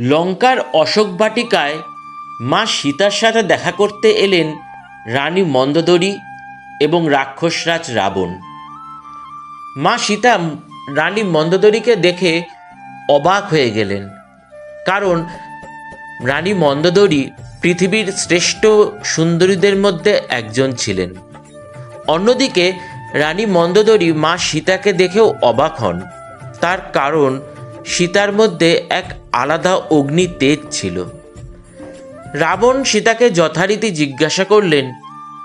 লঙ্কার অশোক বাটিকায় মা সীতার সাথে দেখা করতে এলেন রানী মন্দোদরী এবং রাক্ষসরাজ রাবণ। মা সীতা রানী মন্দোদরীকে দেখে অবাক হয়ে গেলেন। কারণ রানী মন্দোদরী পৃথিবীর শ্রেষ্ঠ সুন্দরীদের মধ্যে একজন ছিলেন। অন্যদিকে রানী মন্দোদরী মা সীতাকে দেখেও অবাক হন। তার কারণ সীতার মধ্যে এক আলাদা অগ্নি তেজ ছিল। রাবণ সীতাকে যথারীতি জিজ্ঞাসা করলেন,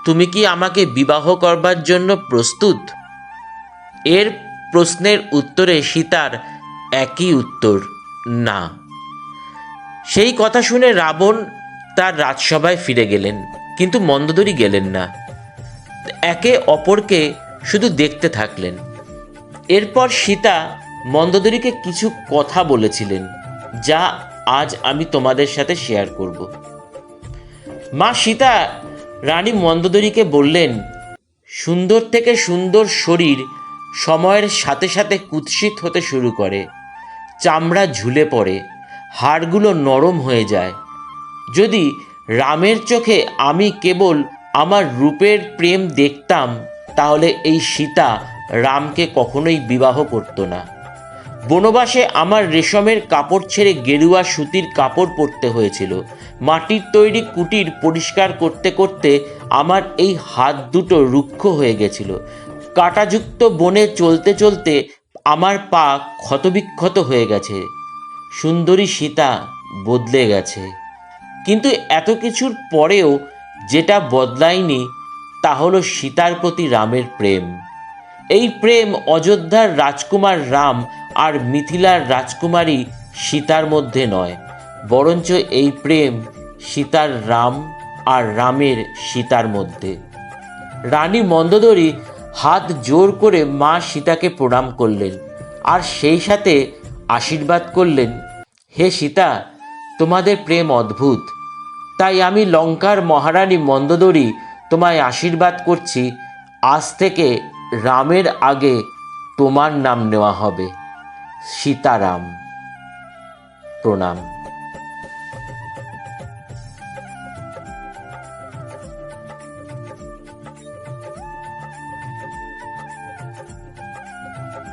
তুমি কি আমাকে বিবাহ করবার জন্য প্রস্তুত? এর প্রশ্নের উত্তরে সীতার একই উত্তর, না। সেই কথা শুনে রাবণ তার রাজসভায় ফিরে গেলেন, কিন্তু মন্দোদরী গেলেন না। একে অপরকে শুধু দেখতে থাকলেন। এরপর সীতা মন্দোদরীকে কিছু কথা বলেছিলেন, যা আজ আমি তোমাদের সাথে শেয়ার করব। মা সীতা রানী মন্দোদরীকে বললেন, সুন্দর থেকে সুন্দর শরীর সময়ের সাথে সাথে কুৎসিত হতে শুরু করে, চামড়া ঝুলে পড়ে, হাড়গুলো নরম হয়ে যায়। যদি রামের চোখে আমি কেবল আমার রূপের প্রেম দেখতাম, তাহলে এই সীতা রামকে কখনোই বিবাহ করতো না। বনবাসে আমার রেশমের কাপড় ছেড়ে গেরুয়া সুতির কাপড় পরতে হয়েছিল। মাটির তৈরি কুটির পরিষ্কার করতে করতে আমার এই হাত দুটো রুক্ষ হয়ে গেছিল। কাঁটাযুক্ত বনে চলতে চলতে আমার পা ক্ষতবিক্ষত হয়ে গেছে। সুন্দরী সীতা বদলে গেছে। কিন্তু এত কিছুর পরেও যেটা বদলায়নি, তা হলো সীতার প্রতি রামের প্রেম। এই প্রেম অযোধ্যার রাজকুমার রাম আর মিথিলার রাজকুমারী সীতার মধ্যে নয়, বরঞ্চ এই প্রেম সীতার রাম আর রামের সীতার মধ্যে। রানী মন্দোদরী হাত জোর করে মা সীতাকে প্রণাম করলেন আর সেই সাথে আশীর্বাদ করলেন, হে সীতা, তোমাদের প্রেম অদ্ভুত। তাই আমি লঙ্কার মহারানী মন্দোদরী তোমায় আশীর্বাদ করছি, আজ থেকে রামের আগে তোমার নাম নেওয়া হবে। সীতারাম প্রণাম।